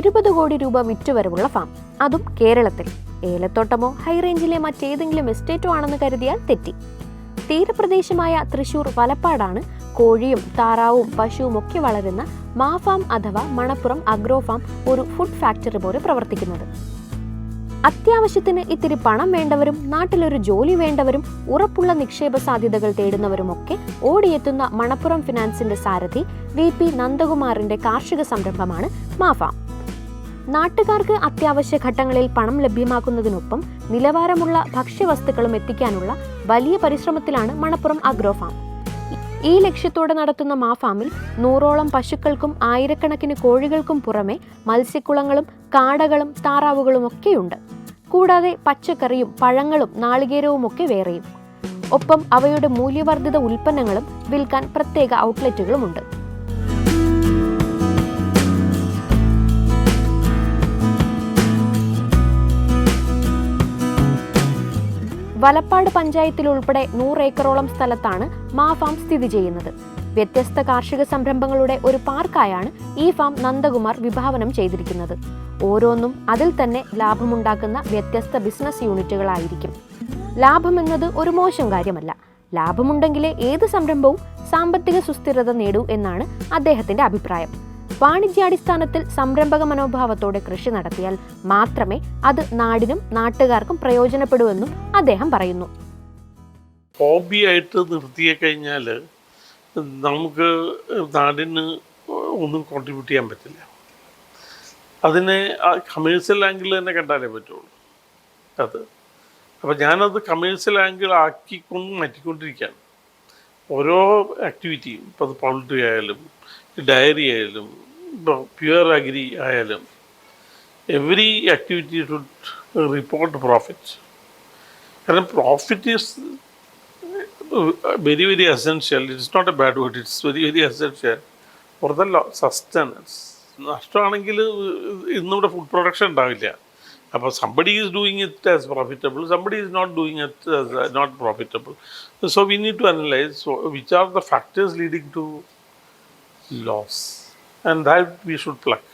ഇരുപത് കോടി രൂപ വിറ്റുവരവുള്ള ഫാം. അതും കേരളത്തിൽ. ഏലത്തോട്ടമോ ഹൈറേഞ്ചിലെ മറ്റേതെങ്കിലും എസ്റ്റേറ്റോ ആണെന്ന് കരുതിയാൽ തെറ്റി. തീരപ്രദേശമായ തൃശൂർ വലപ്പാടാണ് കോഴിയും താറാവും പശുവും ഒക്കെ വളരുന്ന മാഫാം അഥവാ മണപ്പുറം അഗ്രോ ഫാം ഒരു ഫുഡ് ഫാക്ടറി പോലെ പ്രവർത്തിക്കുന്നത്. അത്യാവശ്യത്തിന് ഇത്തിരി പണം വേണ്ടവരും നാട്ടിലൊരു ജോലി വേണ്ടവരും ഉറപ്പുള്ള നിക്ഷേപ സാധ്യതകൾ തേടുന്നവരുമൊക്കെ ഓടിയെത്തുന്ന മണപ്പുറം ഫിനാൻസിന്റെ സാരഥി വി പി നന്ദകുമാറിന്റെ കാർഷിക സംരംഭമാണ് മാഫാം നാട്ടുകാർക്ക് അത്യാവശ്യ ഘട്ടങ്ങളിൽ പണം ലഭ്യമാക്കുന്നതിനൊപ്പം നിലവാരമുള്ള ഭക്ഷ്യവസ്തുക്കളും എത്തിക്കാനുള്ള വലിയ പരിശ്രമത്തിലാണ് മണപ്പുറം അഗ്രോ ഫാം. ഈ ലക്ഷ്യത്തോടെ നടത്തുന്ന മാ ഫാമിൽ നൂറോളം പശുക്കൾക്കും ആയിരക്കണക്കിന് കോഴികൾക്കും പുറമെ മത്സ്യക്കുളങ്ങളും കാടകളും താറാവുകളും ഒക്കെയുണ്ട്. കൂടാതെ പച്ചക്കറിയും പഴങ്ങളും നാളികേരവും ഒക്കെ വേറെയും. ഒപ്പം അവയുടെ മൂല്യവർദ്ധിത ഉൽപ്പന്നങ്ങളും വിൽക്കാൻ പ്രത്യേക ഔട്ട്ലെറ്റുകളുമുണ്ട്. വലപ്പാട് പഞ്ചായത്തിൽ ഉൾപ്പെടെ നൂറ് ഏക്കറോളം സ്ഥലത്താണ് മാ ഫാം സ്ഥിതി ചെയ്യുന്നത്. വ്യത്യസ്ത കാർഷിക സംരംഭങ്ങളുടെ ഒരു പാർക്കായാണ് ഈ ഫാം നന്ദകുമാർ വിഭാവനം ചെയ്തിരിക്കുന്നത്. ഓരോന്നും അതിൽ തന്നെ ലാഭമുണ്ടാക്കുന്ന വ്യത്യസ്ത ബിസിനസ് യൂണിറ്റുകളായിരിക്കും. ലാഭം എന്നത് ഒരു മോശം കാര്യമല്ല. ലാഭമുണ്ടെങ്കിലേ ഏത് സംരംഭവും സാമ്പത്തിക സുസ്ഥിരത നേടൂ എന്നാണ് അദ്ദേഹത്തിന്റെ അഭിപ്രായം. വാണിജ്യാടിസ്ഥാനത്തിൽ സംരംഭക മനോഭാവത്തോടെ കൃഷി നടത്തിയാൽ മാത്രമേ അത് നാടിനും നാട്ടുകാർക്കും പ്രയോജനപ്പെടൂവെന്നും അദ്ദേഹം പറയുന്നു. ഹോബി ആയിട്ട് നിർത്തിയ കഴിഞ്ഞാൽ നമുക്ക് നാടിന് ഒന്നും കോൺട്രിബ്യൂട്ട് ചെയ്യാൻ പറ്റില്ല. അതിനെ കമേഴ്സ്യൽ ആംഗിൾ തന്നെ കണ്ടാലേ പറ്റുള്ളൂ. അത്. അപ്പോൾ ഞാനത് കമേഴ്സ്യൽ ആംഗിൾ ആക്കിക്കൊണ്ട് മാറ്റിക്കൊണ്ടിരിക്കുകയാണ്. ഓരോ ആക്ടിവിറ്റിയും ഇപ്പോൾ അത് പൗൾട്രി ആയാലും ഡയറി ആയാലും പ്യുവർ അഗ്രി ആയാലും every activity should report profit കാരണം profit is very very essential it's not a bad word it's very very essential for the sustenance. നഷ്ടമാണെങ്കിൽ ഇന്നിവിടെ ഫുഡ് പ്രൊഡക്ഷൻ ഉണ്ടാവില്ല. അപ്പോൾ somebody is doing it as profitable somebody is not doing it as not profitable so we need to analyse which are the factors leading to loss and that we should pluck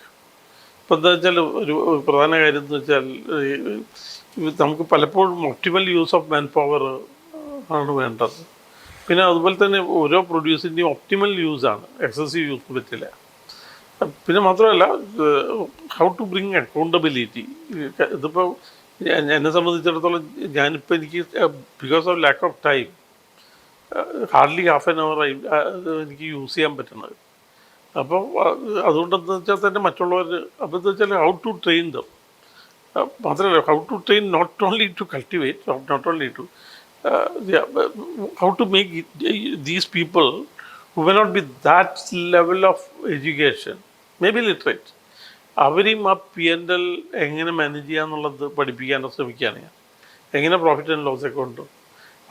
ഇപ്പം എന്താ വെച്ചാൽ ഒരു പ്രധാന കാര്യം എന്ന് വെച്ചാൽ നമുക്ക് പലപ്പോഴും optimal use of manpower ആണ് വേണ്ടത്. പിന്നെ അതുപോലെ തന്നെ ഓരോ പ്രൊഡ്യൂസിന്റെയും ഒപ്റ്റിമൽ യൂസാണ് എക്സസീവ് യൂസ് പറ്റില്ല പിന്നെ മാത്രമല്ല ഹൗ ടു ബ്രിങ് അക്കൗണ്ടബിലിറ്റി ഇതിപ്പോൾ എന്നെ സംബന്ധിച്ചിടത്തോളം ഞാനിപ്പോൾ എനിക്ക് because of lack of time hardly half an hour എനിക്ക് യൂസ് ചെയ്യാൻ പറ്റുന്നത് അപ്പോൾ അതുകൊണ്ടെന്ന് വെച്ചാൽ തന്നെ മറ്റുള്ളവർ അപ്പോൾ എന്താ വെച്ചാൽ ഹൗ ടു ട്രെയിൻ ദം മാത്രമല്ല how to train not only to cultivate not only to how to make these people who we not be that level of education may be literate അവരെയും ആ പി എൻ എൽ എങ്ങനെ manage ചെയ്യാന്നുള്ളത് പഠിപ്പിക്കാനോ ശ്രമിക്കുകയാണ് ഞാൻ. എങ്ങനെ profit and loss account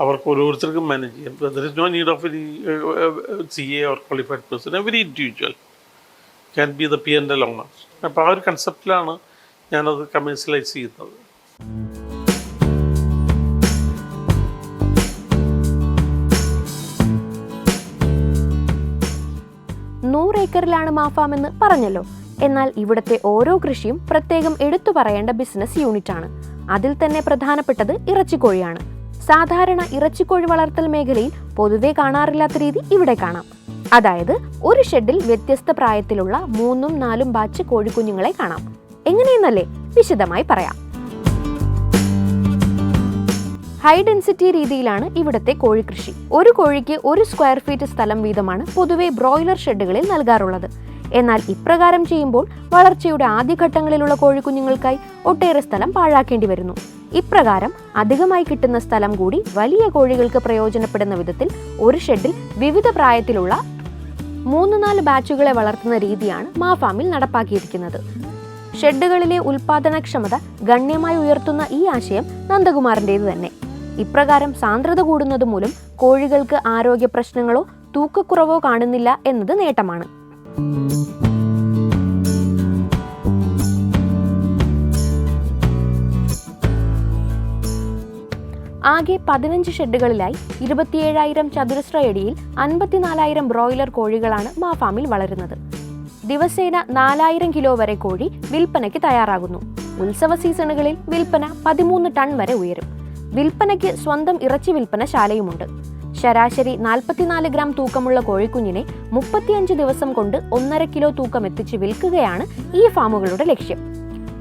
അവർക്ക് ഓരോരുത്തർക്കും മാനേജ് ചെയ്യാം. No need of any C A or qualified person every individual can be the P N L owner അപ്പോൾ ആ ഒരു കൺസെപ്റ്റിലാണ് ഞാനത് കമേഴ്സ്യലൈസ് ചെയ്യുന്നത്. നൂറ് ഏക്കറിലാണ് മാഫാം എന്ന് പറഞ്ഞല്ലോ. എന്നാൽ ഇവിടുത്തെ ഓരോ കൃഷിയും പ്രത്യേകം എടുത്തു പറയേണ്ട ബിസിനസ് യൂണിറ്റാണ് അതിൽ തന്നെ പ്രധാനപ്പെട്ടത് ഇറച്ചിക്കോഴിയാണ്. സാധാരണ ഇറച്ചിക്കോഴി വളർത്തൽ മേഖലയിൽ പൊതുവെ കാണാറില്ലാത്ത രീതി ഇവിടെ കാണാം. അതായത് ഒരു ഷെഡിൽ വ്യത്യസ്ത പ്രായത്തിലുള്ള മൂന്നും നാലും ബാച്ച് കോഴിക്കുഞ്ഞുങ്ങളെ കാണാം. എങ്ങനെയെന്നല്ലേ വിശദമായി പറയാം. ഹൈ ഡെൻസിറ്റി രീതിയിലാണ് ഇവിടുത്തെ കോഴിക്കൃഷി. ഒരു കോഴിക്ക് ഒരു സ്ക്വയർ ഫീറ്റ് സ്ഥലം വീതമാണ് പൊതുവെ ബ്രോയിലർ ഷെഡുകളിൽ നൽകാറുള്ളത്. എന്നാൽ ഇപ്രകാരം ചെയ്യുമ്പോൾ വളർച്ചയുടെ ആദ്യഘട്ടങ്ങളിലുള്ള കോഴിക്കുഞ്ഞുങ്ങൾക്കായി ഒട്ടേറെ സ്ഥലം പാഴാക്കേണ്ടി വരുന്നു. ഇപ്രകാരം അധികമായി കിട്ടുന്ന സ്ഥലം കൂടി വലിയ കോഴികൾക്ക് പ്രയോജനപ്പെടുന്ന വിധത്തിൽ ഒരു ഷെഡിൽ വിവിധ പ്രായത്തിലുള്ള മൂന്ന് നാല് ബാച്ചുകളെ വളർത്തുന്ന രീതിയാണ് മാ ഫാമിൽ നടപ്പാക്കിയിരിക്കുന്നത്. ഷെഡുകളിലെ ഉൽപാദനക്ഷമത ഗണ്യമായി ഉയർത്തുന്ന ഈ ആശയം നന്ദകുമാറിന്റേത് തന്നെ. ഇപ്രകാരം സാന്ദ്രത കൂടുന്നത് മൂലം കോഴികൾക്ക് ആരോഗ്യ പ്രശ്നങ്ങളോ തൂക്കക്കുറവോ കാണുന്നില്ല എന്നത് നേട്ടമാണ്. ആകെ പതിനഞ്ച് ഷെഡുകളിലായി ഇരുപത്തിയേഴായിരം ചതുരശ്ര അടിയിൽ അൻപത്തിനാലായിരം ബ്രോയിലർ കോഴികളാണ് മാഫാമിൽ വളരുന്നത്. ദിവസേന നാലായിരം കിലോ വരെ കോഴി വിൽപ്പനയ്ക്ക് തയ്യാറാകുന്നു. ഉത്സവ സീസണുകളിൽ വിൽപ്പന പതിമൂന്ന് ടൺ വരെ ഉയരും. വിൽപ്പനയ്ക്ക് സ്വന്തം ഇറച്ചി വിൽപ്പന ശാലയുമുണ്ട്. ശരാശരി നാൽപ്പത്തിനാല് ഗ്രാം തൂക്കമുള്ള കോഴിക്കുഞ്ഞിനെ മുപ്പത്തിയഞ്ച് ദിവസം കൊണ്ട് ഒന്നര കിലോ തൂക്കം എത്തിച്ച് വിൽക്കുകയാണ് ഈ ഫാമുകളുടെ ലക്ഷ്യം.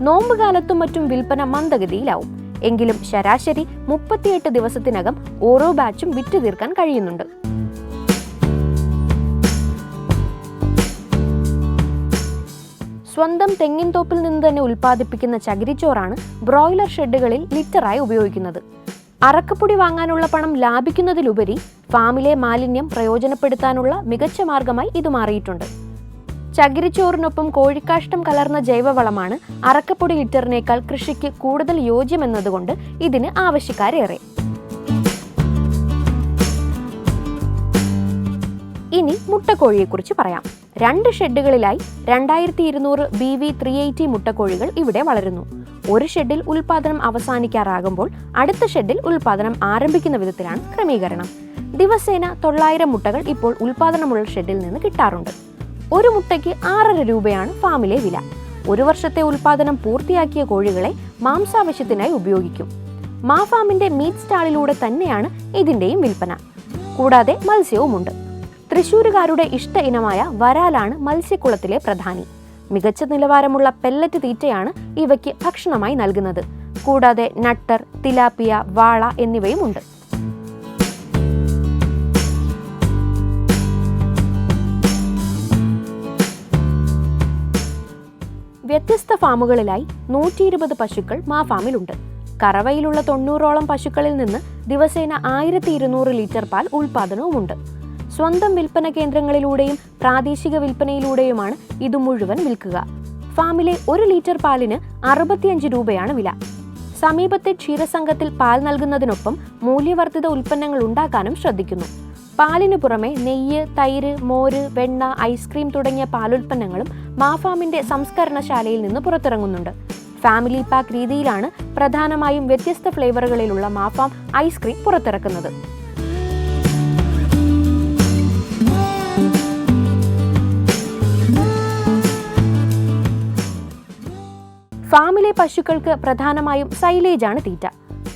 നോമ്പ് കാലത്തും മറ്റും വിൽപ്പന മന്ദഗതിയിലാവും. എങ്കിലും ശരാശരി മുപ്പത്തിയെട്ട് ദിവസത്തിനകം ഓരോ ബാച്ചും വിറ്റു തീർക്കാൻ കഴിയുന്നുണ്ട്. സ്വന്തം തെങ്ങിൻ തോപ്പിൽ നിന്ന് തന്നെ ഉൽപ്പാദിപ്പിക്കുന്ന ചകിരിച്ചോറാണ് ബ്രോയിലർ ഷെഡുകളിൽ ലിറ്ററായി ഉപയോഗിക്കുന്നത്. അറക്കപ്പൊടി വാങ്ങാനുള്ള പണം ലാഭിക്കുന്നതിലുപരി ഫാമിലെ മാലിന്യം പ്രയോജനപ്പെടുത്താനുള്ള മികച്ച മാർഗമായി ഇത് മാറിയിട്ടുണ്ട്. ചകിരിച്ചോറിനൊപ്പം കോഴിക്കാഷ്ടം കലർന്ന ജൈവവളമാണ് അറക്കപ്പൊടി ലിറ്ററിനേക്കാൾ കൃഷിക്ക് കൂടുതൽ യോജ്യമെന്നതുകൊണ്ട് ഇതിന് ആവശ്യക്കാരേറെ. ഇനി മുട്ടക്കോഴിയെക്കുറിച്ച് പറയാം. രണ്ട് ഷെഡുകളിലായി രണ്ടായിരത്തി ഇരുന്നൂറ് ബി വി ത്രീ എയ്റ്റി മുട്ടക്കോഴികൾ ഇവിടെ വളരുന്നു. ഒരു ഷെഡിൽ ഉൽപാദനം അവസാനിക്കാറാകുമ്പോൾ അടുത്ത ഷെഡിൽ ഉൽപാദനം ആരംഭിക്കുന്ന വിധത്തിലാണ് ക്രമീകരണം. ദിവസേന തൊള്ളായിരം മുട്ടകൾ ഇപ്പോൾ ഉൽപാദനമുള്ള ഷെഡിൽ നിന്ന് കിട്ടാറുണ്ട്. ഒരു മുട്ടയ്ക്ക് ആറര രൂപയാണ് ഫാമിലെ വില. ഒരു വർഷത്തെ ഉൽപാദനം പൂർത്തിയാക്കിയ കോഴികളെ മാംസാവശ്യത്തിനായി ഉപയോഗിക്കും. മാ ഫാമിന്റെ മീറ്റ് സ്റ്റാളിലൂടെ തന്നെയാണ് ഇതിന്റെയും വിൽപ്പന. കൂടാതെ മത്സ്യവുമുണ്ട്. തൃശൂരുകാരുടെ ഇഷ്ട ഇനമായ വരാലാണ് മത്സ്യക്കുളത്തിലെ പ്രധാനി. മികച്ച നിലവാരമുള്ള പെല്ലറ്റ് തീറ്റയാണ് ഇവയ്ക്ക് ഭക്ഷണമായി നൽകുന്നത്. കൂടാതെ നട്ടർ തിലാപ്പിയ വാള എന്നിവയും ഉണ്ട് വ്യത്യസ്ത ഫാമുകളിലായി നൂറ്റി ഇരുപത് പശുക്കൾ മാ ഫാമിലുണ്ട്. കറവയിലുള്ള തൊണ്ണൂറോളം പശുക്കളിൽ നിന്ന് ദിവസേന ആയിരത്തി ഇരുന്നൂറ് ലിറ്റർ പാൽ ഉൽപാദനവുമുണ്ട്. സ്വന്തം വിൽപ്പന കേന്ദ്രങ്ങളിലൂടെയും പ്രാദേശിക വിൽപ്പനയിലൂടെയുമാണ് ഇത് മുഴുവൻ വിൽക്കുക. ഫാമിലെ ഒരു ലിറ്റർ പാലിന് അറുപത്തിയഞ്ച് രൂപയാണ് വില. സമീപത്തെ ക്ഷീരസംഘത്തിൽ പാൽ നൽകുന്നതിനൊപ്പം മൂല്യവർദ്ധിത ഉൽപ്പന്നങ്ങൾ ഉണ്ടാക്കാനും ശ്രദ്ധിക്കുന്നു. പാലിനു പുറമെ നെയ്യ് തൈര് മോര് വെണ്ണ ഐസ്ക്രീം തുടങ്ങിയ പാലുൽപ്പന്നങ്ങളും മാഫാമിന്റെ സംസ്കരണശാലയിൽ നിന്ന് പുറത്തിറങ്ങുന്നുണ്ട്. ഫാമിലി പാക്ക് രീതിയിലാണ് പ്രധാനമായും വ്യത്യസ്ത ഫ്ലേവറുകളിലുള്ള മാഫാം ഐസ്ക്രീം പുറത്തിറക്കുന്നത്. ഫാമിലെ പശുക്കൾക്ക് പ്രധാനമായും സൈലേജാണ് തീറ്റ.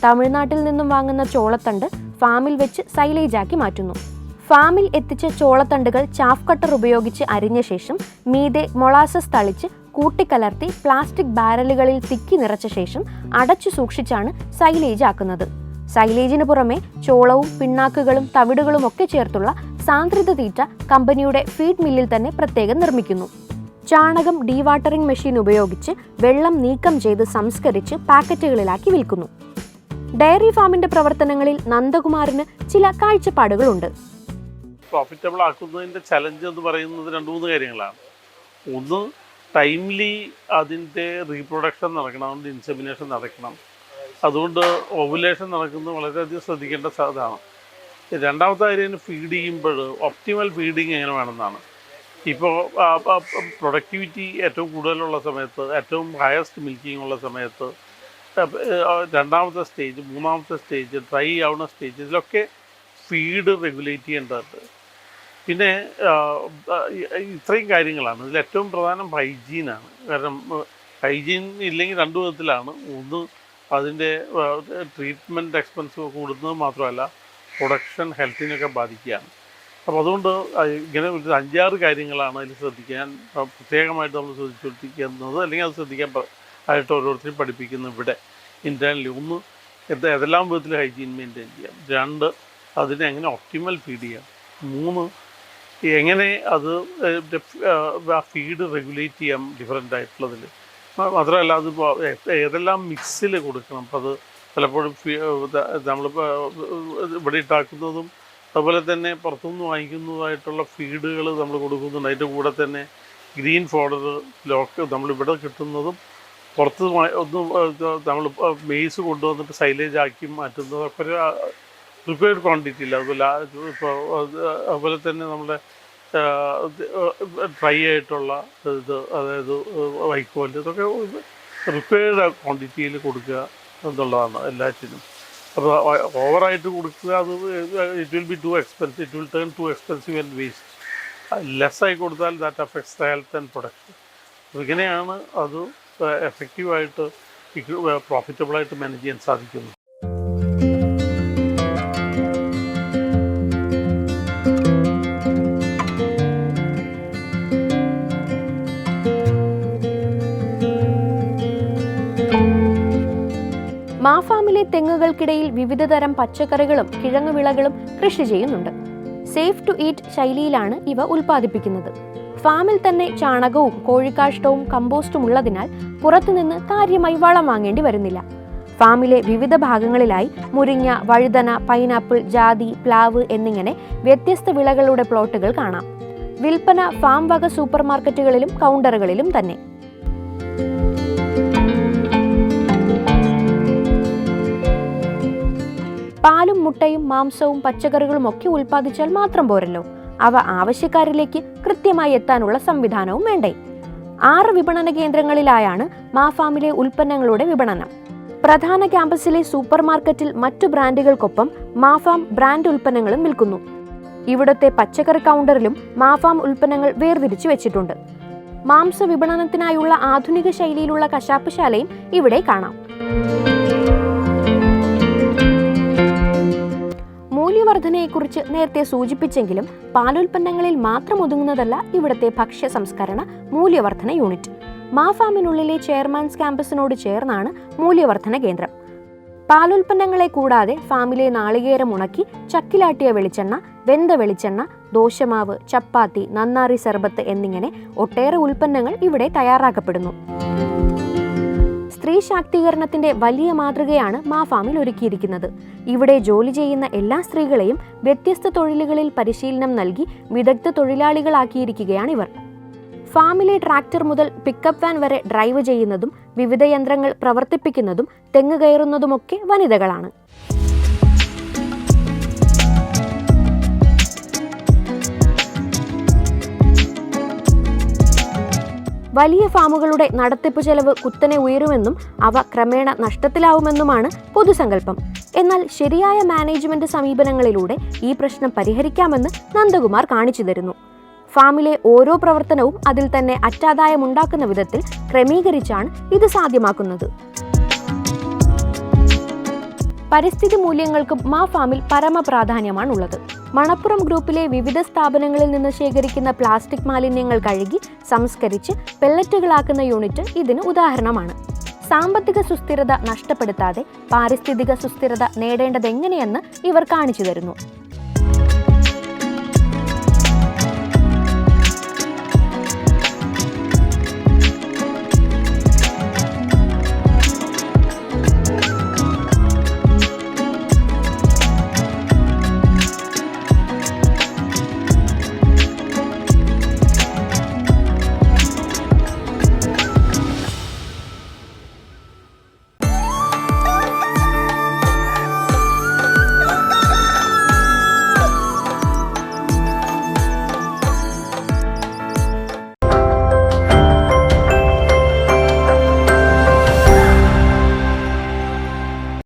തമിഴ്നാട്ടിൽ നിന്നും വാങ്ങുന്ന ചോളത്തണ്ട് ഫാമിൽ വെച്ച് സൈലേജാക്കി മാറ്റുന്നു. ഫാമിൽ എത്തിച്ച ചോളത്തണ്ടുകൾ ചാഫ് കട്ടർ ഉപയോഗിച്ച് അരിഞ്ഞ ശേഷം മീതെ മൊളാസസ് തളിച്ച് കൂട്ടിക്കലർത്തി പ്ലാസ്റ്റിക് ബാരലുകളിൽ തിക്കി നിറച്ച ശേഷം അടച്ചു സൂക്ഷിച്ചാണ് സൈലേജ് ആക്കുന്നത് സൈലേജിന് പുറമെ ചോളവും പിണ്ണാക്കുകളും തവിടുകളും ഒക്കെ ചേർത്തുള്ള സാന്ദ്രിത തീറ്റ കമ്പനിയുടെ ഫീഡ് മില്ലിൽ തന്നെ പ്രത്യേകം നിർമ്മിക്കുന്നു. ചാണകം ഡീവാട്ടറിംഗ് മെഷീൻ ഉപയോഗിച്ച് വെള്ളം നീക്കം ചെയ്ത് സംസ്കരിച്ച് പാക്കറ്റുകളിലാക്കി വിൽക്കുന്നു. ഡയറി ഫാമിന്റെ പ്രവർത്തനങ്ങളിൽ നന്ദകുമാറിന് ചില കാഴ്ചപ്പാടുകളുണ്ട്. പ്രോഫിറ്റബിൾ ആക്കുന്നതിന്റെ ചലഞ്ച് എന്ന് പറയുന്നത് രണ്ട് മൂന്ന് കാര്യങ്ങളാണ്. ഒന്ന് ടൈംലി അതിന്റെ റീപ്രൊഡക്ഷൻ നടക്കണം അതിന്റെ ഇൻസെമിനേഷൻ നടക്കണം. അതുകൊണ്ട് ഓവുലേഷൻ നടക്കുന്നത് വളരെയധികം ശ്രദ്ധിക്കേണ്ട സാധനമാണ് രണ്ടാമത്തെ കാര്യം ഫീഡ് ചെയ്യുമ്പോൾ ഒപ്റ്റിമൽ ഫീഡിങ് എങ്ങനെ വേണമെന്നാണ്. ഇപ്പോൾ പ്രൊഡക്ടിവിറ്റി ഏറ്റവും കൂടുതലുള്ള സമയത്ത് ഏറ്റവും ഹയസ്റ്റ് മിൽക്കിംഗ് ഉള്ള സമയത്ത് രണ്ടാമത്തെ സ്റ്റേജ് മൂന്നാമത്തെ സ്റ്റേജ് ഡ്രൈ ആവുന്ന സ്റ്റേജ് ഇതിലൊക്കെ ഫീഡ് റെഗുലേറ്റ് ചെയ്യേണ്ടതുണ്ട്. പിന്നെ ഇത്രയും കാര്യങ്ങളാണ്. ഇതിൽ ഏറ്റവും പ്രധാനം ഹൈജീനാണ് കാരണം ഹൈജീൻ ഇല്ലെങ്കിൽ രണ്ടു വിധത്തിലാണ്. ഒന്ന് അതിന്റെ ട്രീറ്റ്മെന്റ് എക്സ്പെൻസ് കൂടുന്നത് മാത്രമല്ല പ്രൊഡക്ഷൻ ഹെൽത്തിനൊക്കെ ബാധിക്കുകയാണ്. അപ്പോൾ അതുകൊണ്ട് അത് ഇങ്ങനെ ഒരു അഞ്ചാറ് കാര്യങ്ങളാണ് അതിൽ ശ്രദ്ധിക്കാൻ പ്രത്യേകമായിട്ട് നമ്മൾ ശ്രദ്ധിച്ചുകൊണ്ടിരിക്കുന്നത് അല്ലെങ്കിൽ അത് ശ്രദ്ധിക്കാൻ ആയിട്ട് ഓരോരുത്തരും പഠിപ്പിക്കുന്നു ഇവിടെ ഇന്റേർണലി. ഒന്ന് എന്താ ഏതെല്ലാം വിധത്തിൽ ഹൈജീൻ മെയിന്റെയിൻ ചെയ്യാം? രണ്ട് അതിനെ എങ്ങനെ ഒപ്റ്റിമൽ ഫീഡ് ചെയ്യാം? മൂന്ന് എങ്ങനെ അത് ആ ഫീഡ് റെഗുലേറ്റ് ചെയ്യാം ഡിഫറെന്റ് ആയിട്ടുള്ളതിൽ. മാത്രമല്ല അത് ഏതെല്ലാം മിക്സിൽ കൊടുക്കണം? അപ്പോൾ അത് പലപ്പോഴും നമ്മളിപ്പോൾ ഇവിടെ ഇട്ടാക്കുന്നതും അതുപോലെ തന്നെ പുറത്തുനിന്ന് വാങ്ങിക്കുന്നതായിട്ടുള്ള ഫീഡുകൾ നമ്മൾ കൊടുക്കുന്നുണ്ട്. അതിന്റെ കൂടെ തന്നെ ഗ്രീൻ ഫോഡർ ലോക്ക് നമ്മളിവിടെ കിട്ടുന്നതും പുറത്ത് ഒന്ന് നമ്മൾ മെയ്സ് കൊണ്ടുവന്നിട്ട് സൈലേജ് ആക്കി മാറ്റുന്നതൊക്കെ ഒരു പ്രിപ്പയർഡ് ക്വാണ്ടിറ്റി ഇല്ല. അതുപോലെ അതുപോലെ തന്നെ നമ്മുടെ ഡ്രൈ ആയിട്ടുള്ള ഇത് അതായത് വൈക്കോൽ ഇതൊക്കെ പ്രിപ്പയർഡ് ക്വാണ്ടിറ്റിയിൽ കൊടുക്കുക എന്നുള്ളതാണ് എല്ലാറ്റിനും. ഓവറായിട്ട് കൊടുക്കുക അത് it will be too expensive it will turn too expensive and waste ലെസ്സായി കൊടുത്താൽ that affects the health and production ഇങ്ങനെയാണ് അത് എഫക്റ്റീവായിട്ട് പ്രോഫിറ്റബിളായിട്ട് മാനേജ് ചെയ്യാൻ സാധിക്കുന്നത്. മാഫാമിലെ തെങ്ങുകൾക്കിടയിൽ വിവിധതരം പച്ചക്കറികളും കിഴങ്ങുവിളകളും കൃഷി ചെയ്യുന്നുണ്ട്. സേഫ് ടു ഈറ്റ് ശൈലിയിലാണ് ഇവ ഉൽപ്പാദിപ്പിക്കുന്നത്. ഫാമിൽ തന്നെ ചാണകവും കോഴിക്കാഷ്ടവും കമ്പോസ്റ്റും ഉള്ളതിനാൽ പുറത്തുനിന്ന് കാര്യമായി വളം വാങ്ങേണ്ടി വരുന്നില്ല. ഫാമിലെ വിവിധ ഭാഗങ്ങളിലായി മുരിങ്ങ വഴുതന പൈനാപ്പിൾ ജാതി പ്ലാവ് എന്നിങ്ങനെ വ്യത്യസ്ത വിളകളുടെ പ്ലോട്ടുകൾ കാണാം. വിൽപ്പന ഫാം വക സൂപ്പർ മാർക്കറ്റുകളിലും കൗണ്ടറുകളിലും തന്നെ. പാലും മുട്ടയും മാംസവും പച്ചക്കറികളും ഒക്കെ ഉൽപ്പാദിച്ചാൽ മാത്രം പോരല്ലോ. അവ ആവശ്യക്കാരിലേക്ക് കൃത്യമായി എത്താനുള്ള സംവിധാനവും വേണ്ടേ? ആറ് വിപണന കേന്ദ്രങ്ങളിലായാണ് മാഫാമിലെ ഉൽപ്പന്നങ്ങളുടെ വിപണനം. പ്രധാന ക്യാമ്പസിലെ സൂപ്പർ മാർക്കറ്റിൽ മറ്റു ബ്രാൻഡുകൾക്കൊപ്പം മാഫാം ബ്രാൻഡ് ഉൽപ്പന്നങ്ങളും വിൽക്കുന്നു. ഇവിടുത്തെ പച്ചക്കറി കൗണ്ടറിലും മാഫാം ഉൽപ്പന്നങ്ങൾ വേർതിരിച്ചു വെച്ചിട്ടുണ്ട്. മാംസ വിപണനത്തിനായുള്ള ആധുനിക ശൈലിയിലുള്ള കശാപ്പുശാലയും ഇവിടെ കാണാം. മൂല്യവർധനയെക്കുറിച്ച് നേരത്തെ സൂചിപ്പിച്ചെങ്കിലും പാലുൽപ്പന്നങ്ങളിൽ മാത്രം ഒതുങ്ങുന്നതല്ല ഇവിടുത്തെ ഭക്ഷ്യ സംസ്കരണ മൂല്യവർധന യൂണിറ്റ്. മാഫാമിനുള്ളിലെ ചെയർമാൻസ് ക്യാമ്പസിനോട് ചേർന്നാണ് മൂല്യവർധന കേന്ദ്രം. പാലുൽപ്പന്നങ്ങളെ കൂടാതെ ഫാമിലെ നാളികേരം ഉണക്കി ചക്കിലാട്ടിയ വെളിച്ചെണ്ണ വെന്ത വെളിച്ചെണ്ണ ദോശമാവ് ചപ്പാത്തി നന്നാറി സർബത്ത് എന്നിങ്ങനെ ഒട്ടേറെ ഉൽപ്പന്നങ്ങൾ ഇവിടെ തയ്യാറാക്കപ്പെടുന്നു. സ്ത്രീ ശാക്തീകരണത്തിന്റെ വലിയ മാതൃകയാണ് മാ ഫാമിൽ ഒരുക്കിയിരിക്കുന്നത്. ഇവിടെ ജോലി ചെയ്യുന്ന എല്ലാ സ്ത്രീകളെയും വ്യത്യസ്ത തൊഴിലുകളിൽ പരിശീലനം നൽകി വിദഗ്ധ തൊഴിലാളികളാക്കിയിരിക്കുകയാണ് ഇവർ. ഫാമിലെ ട്രാക്ടർ മുതൽ പിക്കപ്പ് വാൻ വരെ ഡ്രൈവ് ചെയ്യുന്നതും വിവിധ യന്ത്രങ്ങൾ പ്രവർത്തിപ്പിക്കുന്നതും തെങ്ങ് കയറുന്നതുമൊക്കെ വനിതകളാണ്. വലിയ ഫാമുകളുടെ നടത്തിപ്പ് ചെലവ് കുത്തനെ ഉയരുമെന്നും അവ ക്രമേണ നഷ്ടത്തിലാവുമെന്നുമാണ് പൊതുസങ്കല്പം. എന്നാൽ ശരിയായ മാനേജ്മെന്റ് സമീപനങ്ങളിലൂടെ ഈ പ്രശ്നം പരിഹരിക്കാമെന്ന് നന്ദകുമാർ കാണിച്ചു തരുന്നു. ഫാമിലെ ഓരോ പ്രവർത്തനവും അതിൽ തന്നെ അറ്റാദായമുണ്ടാക്കുന്ന വിധത്തിൽ ക്രമീകരിച്ചാണ് ഇത് സാധ്യമാക്കുന്നത്. പരിസ്ഥിതി മൂല്യങ്ങൾക്കും മാ ഫാമിൽ പരമ പ്രാധാന്യമാണുള്ളത്. മണപ്പുറം ഗ്രൂപ്പിലെ വിവിധ സ്ഥാപനങ്ങളിൽ നിന്ന് ശേഖരിക്കുന്ന പ്ലാസ്റ്റിക് മാലിന്യങ്ങൾ കഴുകി സംസ്കരിച്ച് പെല്ലറ്റുകളാക്കുന്ന യൂണിറ്റ് ഇതിന് ഉദാഹരണമാണ്. സാമ്പത്തിക സുസ്ഥിരത നഷ്ടപ്പെടുത്താതെ പാരിസ്ഥിതിക സുസ്ഥിരത നേടേണ്ടതെങ്ങനെയെന്ന് ഇവർ കാണിച്ചു തരുന്നു.